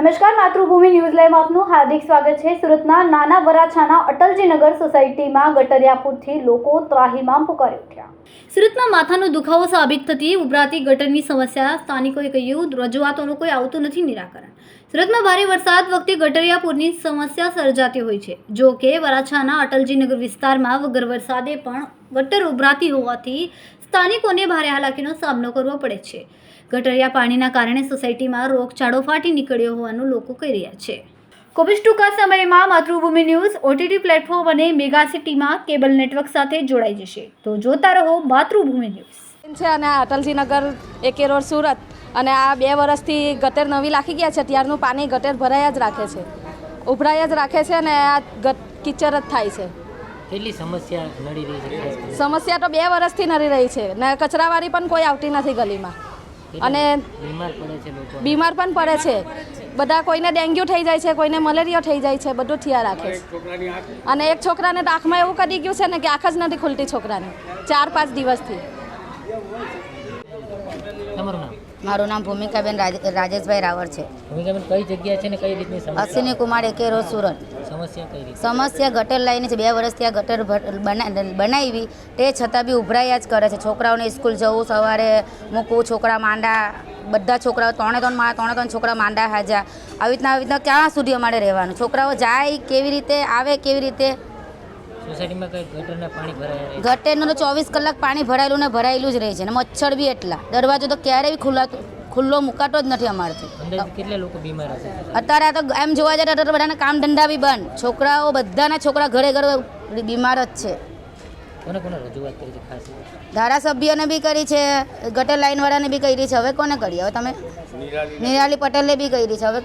નમસ્કાર, માતૃભૂમિ ન્યૂઝ લાઈવમાં આપનું હાર્દિક સ્વાગત છે. સુરતના નાના વરાછાના અટલજીનગર સોસાયટીમાં ગટરિયાપુરથી લોકો ત્રાહીમામ પુકારી ઉઠ્યા. સુરતમાં માથાનો દુખાવો સાબિત થતી ઉભરાતી ગટરની સમસ્યા સ્થાનિકોએ કહ્યું, રજૂઆતોનું કોઈ આવતું નથી નિરાકરણ. સુરતમાં ભારે વરસાદ વખતે ગટરિયાપુરની સમસ્યા સર્જાતી હોય છે. જો કે વરાછાના અટલજીનગર વિસ્તારમાં વગર વરસાદે પણ ગટર ઉભરાતી હોવાથી સ્થાનિકોને ભારે હાલાકીનો સામનો કરવો પડે છે. ગટરિયા પાણીના કારણે સોસાયટીમાં રોગચાળો ફાટી નીકળ્યો હોવાનું લોકો કહી રહ્યા છે. જ ટૂંકા સમયમાં માતૃભૂમિ ન્યૂઝ, ઓટીટી પ્લેટફોર્મ અને મેગા સિટીમાં કેબલ નેટવર્ક સાથે જોડાઈ જશે. તો જોતા રહો માતૃભૂમિ ન્યૂઝ. છે અને અટલજીનગર એકે રોડ સુરત અને આ બે વર્ષથી ગટર નવી લાખી ગયા છે. ત્યારનું પાણી ગટર ભરાયા જ રાખે છે. ઉભરાયા જ રાખે છે અને આ કિચર જ થાય છે. કેટલી સમસ્યા નડી રહી છે સમસ્યા તો બે વર્ષથી નડી રહી છે. ને કચરાવાળી પણ કોઈ આવતી નથી ગલીમાં. અને બીમાર પડે છે લોકો? બીમાર પણ પડે છે. બધા કોઈને ડેન્ગ્યુ થઈ જાય છે કોઈને મલેરિયા થઈ જાય છે બધું થયા રાખે છે. અને એક છોકરાને તો આંખમાં એવું કરી ગયું છે ને કે આંખ જ નથી ખુલતી છોકરાને ચાર પાંચ દિવસથી. તમારું નામ? મારું નામ ભૂમિકાબેન રાજ- રાજેશભાઈ રાવર છે. ભૂમિકાબેન કઈ જગ્યા છે ને કઈ રીતની સમસ્યા? અશ્વિની કુમાર એકે રોજ સુરત. સમસ્યા કઈ રીતે સમસ્યા ગટર લાઈનની છે બે વર્ષથી આ ગટર બનાવી તે છતાં બી ઉભરાયા જ કરે છે. છોકરાઓને સ્કૂલ જવું સવારે મૂકવું છોકરા માંડા બધા છોકરાઓ ત્રણે ત્રણ મા ત્રણે ત્રણ છોકરા માંડા હાજા આવી રીતના આવી રીતના ક્યાં સુધી અમારે રહેવાનું? છોકરાઓ જાય કેવી રીતે આવે કેવી રીતે? સોસાયટીમાં કઈ ગટરના પાણી ભરાયા ગટરનું તો ચોવીસ કલાક પાણી ભરાયેલું ને ભરાયેલું જ રહે છે ને મચ્છર બી એટલા. દરવાજો તો ક્યારેય બી ખુલ્લાતો ખુલ્લો મુકાતો જ નથી અમારથી. કેટલા લોકો બીમાર હશે? અત્યારે આ તો એમ જોવા જાય તો બધાના કામ ધંધા બી બંધ. છોકરાઓ બધાના છોકરા ઘરે ઘરે બીમાર જ છે. કોને કોને રજૂઆત કરી છે ખાસ ધારાસભ્યને બી કરી છે ગટર લાઈનવાળાને બી કરી છે. હવે કોને કરી? હવે તમે નિરાલી. પટેલે બી કરી છે. હવે